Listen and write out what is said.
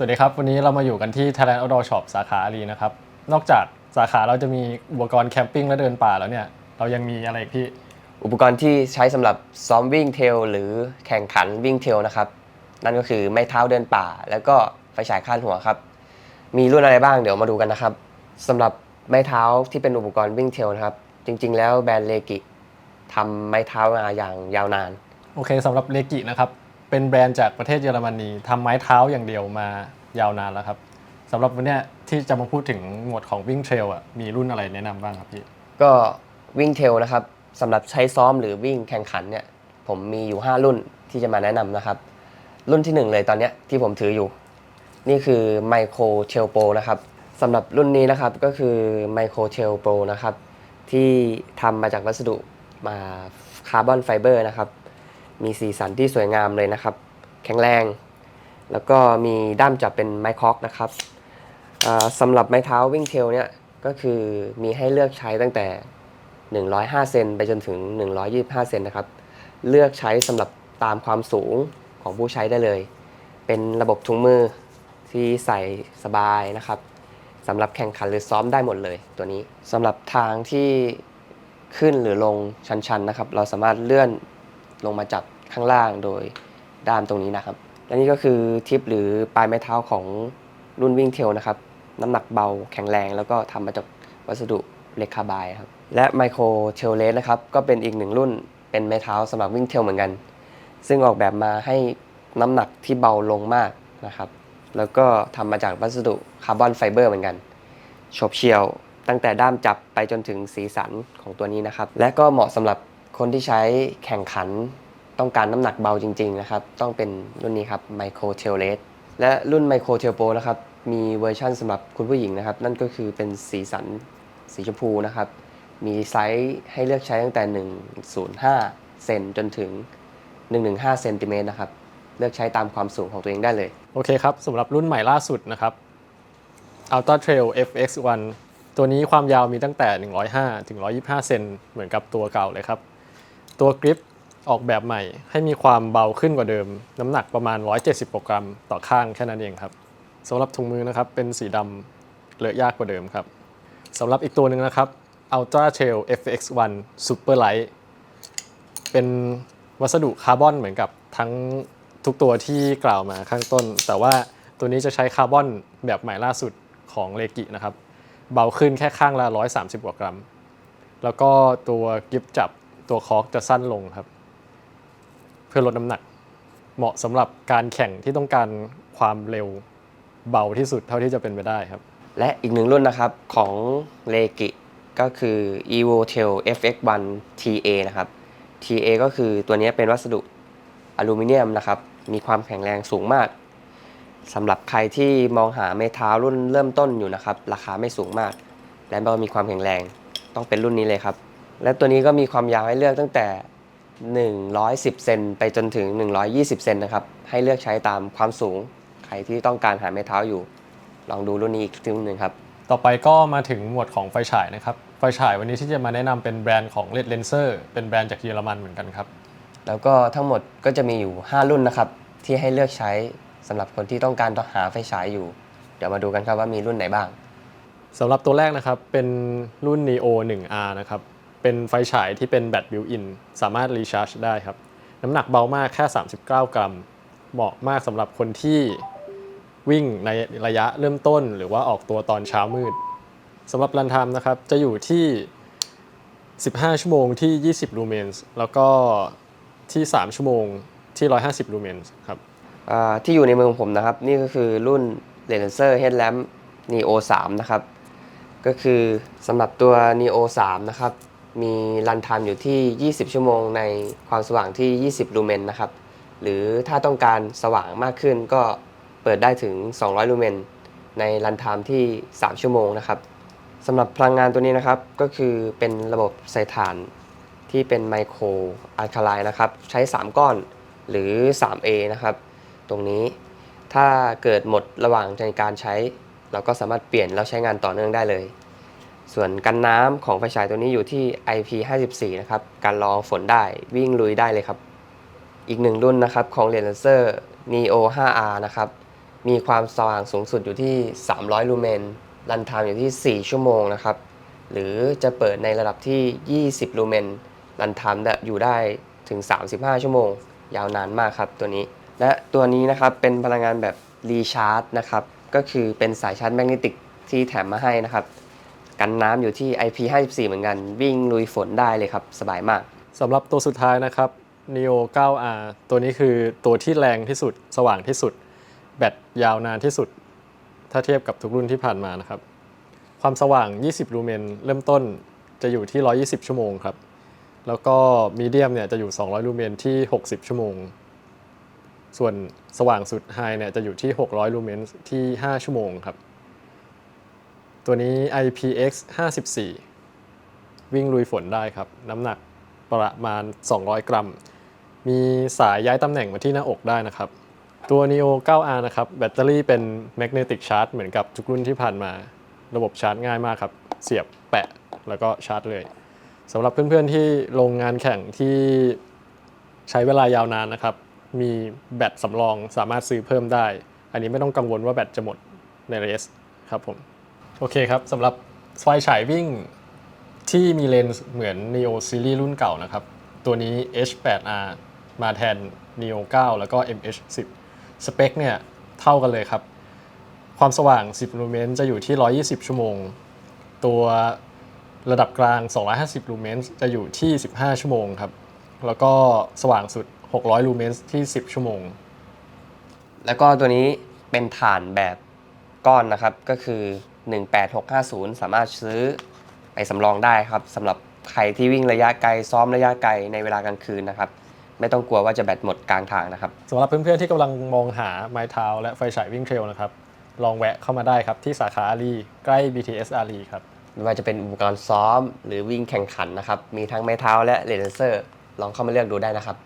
สวัสดีครับ วันนี้เรามาอยู่กันที่ Thailand Outdoor Shop สาขาอารีนะครับ นอกจากสาขาเราจะมีอุปกรณ์แคมปิ้งและเดินป่าแล้วเนี่ย เรายังมีอะไรอีกพี่ อุปกรณ์ที่ใช้สำหรับซ้อมวิ่งเทรลหรือแข่งขันวิ่งเทรลนะครับ นั่นก็คือไม้เท้าเดินป่า แล้วก็ไฟฉายคาดหัวครับ มีรุ่นอะไรบ้างเดี๋ยวมาดูกันนะครับสำหรับไม้เท้าที่เป็นอุปกรณ์วิ่งเทรลนะครับ จริง ๆ แล้วแบรนด์เลกิทำไม้เท้ามาอย่างยาวนาน โอเคสำหรับเลกินะครับ เป็นแบรนด์จากประเทศเยอรมนีทำไม้เท้าอย่างเดียวมายาวนานแล้วครับสำหรับวันเนี้ยที่จะมาพูดถึงหมวดของวิ่งเทรลอะมีรุ่นอะไรแนะนำบ้างครับพี่ ก็วิ่งเทรลนะครับสำหรับใช้ซ้อมหรือวิ่งแข่งขันเนี่ยผมมีอยู่ 5 รุ่นที่จะมาแนะนำนะครับ รุ่นที่1 เลยตอนเนี้ยที่ผมถืออยู่ นี่คือ Micro Trail Pro นะครับสำหรับรุ่นนี้นะครับก็คือ Micro Trail Pro นะครับที่ทำมาจากวัสดุมาคาร์บอนไฟเบอร์นะครับ มีสีสันที่สวยงามเลยนะครับ แข็งแรง แล้วก็มีด้ามจับเป็นไม้คอกนะครับสำหรับไม้เท้าวิ่งเทลเนี่ยก็คือมีให้เลือกใช้ตั้งแต่ 105 เซนไปจนถึง 125 เซนนะครับ เลือกใช้สำหรับตามความสูงของผู้ใช้ได้เลย เป็นระบบถุงมือที่ใส่สบายนะครับสำหรับแข่งขันหรือซ้อมได้หมดเลยตัวนี้สำหรับทางที่ขึ้นหรือลงชันๆนะครับ เราสามารถเลื่อน ลงมาจับข้างล่างโดยด้ามตรงนี้นะครับ และนี่ก็คือทิปหรือปลายไม้เท้าของรุ่นวิ่งเทลนะครับ น้ำหนักเบาแข็งแรงแล้วก็ทำมาจากวัสดุเหล็กคาร์บายครับและไมโครเทลเลสนะครับก็เป็นอีกหนึ่งรุ่นเป็นไม้เท้าสำหรับวิ่งเทลเหมือนกัน ซึ่งออกแบบมาให้น้ำหนักที่เบาลงมากนะครับแล้วก็ทำมาจากวัสดุคาร์บอนไฟเบอร์เหมือนกันฉบเฉียวตั้งแต่ด้ามจับไปจนถึงสีสันของตัวนี้นะครับ และก็เหมาะสำหรับ คนที่ใช้แข่งขันต้องการน้ำหนักเบาจริง ๆ นะครับ ต้องเป็นรุ่นนี้ครับ Micro Tail r a c e และรุ่น Micro Tail Pro นะครับ มีเวอร์ชั่นสำหรับคุณผู้หญิงนะครับ นั่นก็คือเป็นสีสันสีชมพูนะครับ มีไซส์ให้เลือกใช้ตั้งแต่ 105 เซนจนถึง 115 เซนติเมตรนะครับ เลือกใช้ตามความสูงของตัวเองได้เลย โอเคครับสำหรับรุ่นใหม่ล่าสุดนะครับ Ultra Trail FX1 ตัวนี้ความยาวมีตั้งแต่ 105 ถึง 125 เซนเหมือนกับตัวเก่าเลยครับ ตัวกริปออกแบบใหม่ให้มีความเบาขึ้นกว่าเดิม น้ำหนักประมาณ 170กรัมต่อข้างแค่นั้นเองครับสำหรับถุงมือนะครับเป็นสีดำเลอะยากกว่าเดิมครับสำหรับอีกตัวหนึ่งนะครับ Ultra Trail FX1 Super Light เป็นวัสดุคาร์บอนเหมือนกับทั้งทุกตัวที่กล่าวมาข้างต้น แต่ว่าตัวนี้จะใช้คาร์บอนแบบใหม่ล่าสุดของเลกินะครับ เบาขึ้นแค่ข้างละ 130กว่ากรัม แล้วก็ตัวกิฟจับ ตัวคอร์กจะสั้นลงครับ เพื่อลดน้ำหนัก เหมาะสำหรับการแข่งที่ต้องการความเร็วเบาที่สุดเท่าที่จะเป็นไปได้ครับ และอีกหนึ่งรุ่นนะครับของเลกิก็คือ evotel fx1 ta นะครับ ta ก็คือตัวนี้เป็นวัสดุอลูมิเนียมนะครับ มีความแข็งแรงสูงมากสำหรับใครที่มองหาไม้เท้ารุ่นเริ่มต้นอยู่นะครับ ราคาไม่สูงมาก และก็มีความแข็งแรง ต้องเป็นรุ่นนี้เลยครับ และตัวนี้ก็มีความยาวให้เลือกตั้งแต่ 110 เซนไปจนถึง 120 เซนนะครับ ให้เลือกใช้ตามความสูง ใครที่ต้องการหาไม้เท้าอยู่ ลองดูรุ่นนี้อีกรุ่นหนึ่งครับ ต่อไปก็มาถึงหมวดของไฟฉายนะครับ ไฟฉายวันนี้ที่จะมาแนะนำเป็นแบรนด์ของ Red Lenser เป็นแบรนด์จากเยอรมันเหมือนกันครับ แล้วก็ทั้งหมดก็จะมีอยู่ 5 รุ่นนะครับ ที่ให้เลือกใช้สำหรับคนที่ต้องการหาไฟฉายอยู่ เดี๋ยวมาดูกันครับว่ามีรุ่นไหนบ้าง สำหรับตัวแรกนะครับเป็นรุ่น Neo 1R นะครับ เป็นไฟฉายที่เป็นแบตบิวอินสามารถรีชาร์จได้ครับ น้ำหนักเบามากแค่ 39 กรัม เหมาะมากสำหรับคนที่วิ่งในระยะเริ่มต้นหรือว่าออกตัวตอนเช้ามืดสำหรับรันไทม์นะครับ จะอยู่ที่ 15 ชั่วโมงที่ 20 ลูเมนส์แล้วก็ที่ 3 ชั่วโมงที่ 150 ลูเมนส์ครับที่อยู่ในมือของผมนะครับ นี่ก็คือรุ่น l e n s e r Headlamp Neo 3 นะครับ ก็คือสำหรับตัว Neo 3 นะครับ มีรันไทม์อยู่ที่ 20 ชั่วโมงในความสว่างที่ 20 ลูเมนนะครับ หรือถ้าต้องการสว่างมากขึ้นก็เปิดได้ถึง 200 ลูเมน ในรันไทม์ที่ 3 ชั่วโมงนะครับสำหรับพลังงานตัวนี้นะครับก็คือเป็นระบบใส่ถ่านที่เป็นไมโครอะคาไลนะครับ ใช้ 3 ก้อนหรือ 3A นะครับ ตรงนี้ถ้าเกิดหมดระหว่างในการใช้ เราก็สามารถเปลี่ยนแล้วใช้งานต่อเนื่องได้เลย ส่วนกันน้ำของไฟฉายตัวนี้อยู่ที่ IP54 นะครับการรองฝนได้วิ่งลุยได้เลยครับ อีกหนึ่งรุ่นนะครับของ l e n s e r Neo 5R นะครับมีความสว่างสูงสุดอยู่ที่ 300 ลูเมนรันไทม์อยู่ที่ 4 ชั่วโมงนะครับ หรือจะเปิดในระดับที่ 20 ลูเมนรันไทม์อยู่ได้ถึง 35 ชั่วโมง ยาวนานมากครับตัวนี้ และตัวนี้นะครับเป็นพลังงานแบบรีชาร์จนะครับ ก็คือเป็นสายชาร์จแมกเนติกที่แถมมาให้นะครับ กันน้ำอยู่ที่ IP54 เหมือนกัน วิ่งลุยฝนได้เลยครับ สบายมากสำหรับตัวสุดท้ายนะครับ Neo 9R ตัวนี้คือตัวที่แรงที่สุด สว่างที่สุด แบตยาวนานที่สุด ถ้าเทียบกับทุกรุ่นที่ผ่านมานะครับ ความสว่าง 20 ลูเมนเริ่มต้นจะอยู่ที่ 120 ชั่วโมงครับ แล้วก็มีเดียมเนี่ยจะอยู่ 200 ลูเมนที่ 60 ชั่วโมง ส่วนสว่างสุดไฮเนี่ยจะอยู่ที่ 600 ลูเมนที่ 5 ชั่วโมงครับ ตัวนี้ IPX 54 วิ่งลุยฝนได้ครับ น้ำหนักประมาณ 200 กรัม มีสายย้ายตำแหน่งมาที่หน้าอกได้นะครับ ตัว Neo 9R นะครับ แบตเตอรี่เป็น Magnetic Charge เหมือนกับทุกรุ่นที่ผ่านมา ระบบชาร์จง่ายมากครับ เสียบแปะแล้วก็ชาร์จเลยสำหรับเพื่อนๆที่ลงงานแข่งที่ใช้เวลายาวนานนะครับ มีแบตสำรองสามารถซื้อเพิ่มได้ อันนี้ไม่ต้องกังวลว่าแบตจะหมดในเรสครับผม โอเคครับสำหรับไฟฉายวิ่งที่มีเลนส์เหมือน Neo Series รุ่นเก่านะครับ ตัวนี้ H8R มาแทน Neo 9 แล้วก็ MH10 สเปคเนี่ยเท่ากันเลยครับ ความสว่าง 10 ลูเมนจะอยู่ที่ 120 ชั่วโมง ตัวระดับกลาง 250 ลูเมนจะอยู่ที่ 15 ชั่วโมงครับ แล้วก็สว่างสุด 600 ลูเมนที่ 10 ชั่วโมง แล้วก็ตัวนี้เป็นฐานแบบก้อนนะครับก็คือ 18650 สามารถซื้อไปสำรองได้ครับสำหรับใครที่วิ่งระยะไกลซ้อมระยะไกลในเวลากลางคืนนะครับไม่ต้องกลัวว่าจะแบตหมดกลางทางนะครับสำหรับเพื่อนๆที่กำลังมองหาไม้เท้าและไฟฉายวิ่งเทรลนะครับลองแวะเข้ามาได้ครับที่สาขาอารีใกล้ BTS อารีครับไม่ว่าจะเป็นอุปกรณ์ซ้อมหรือวิ่งแข่งขันนะครับมีทั้งไม้เท้าและเลนเซอร์ ลองเข้ามาเลือกดูได้นะครับ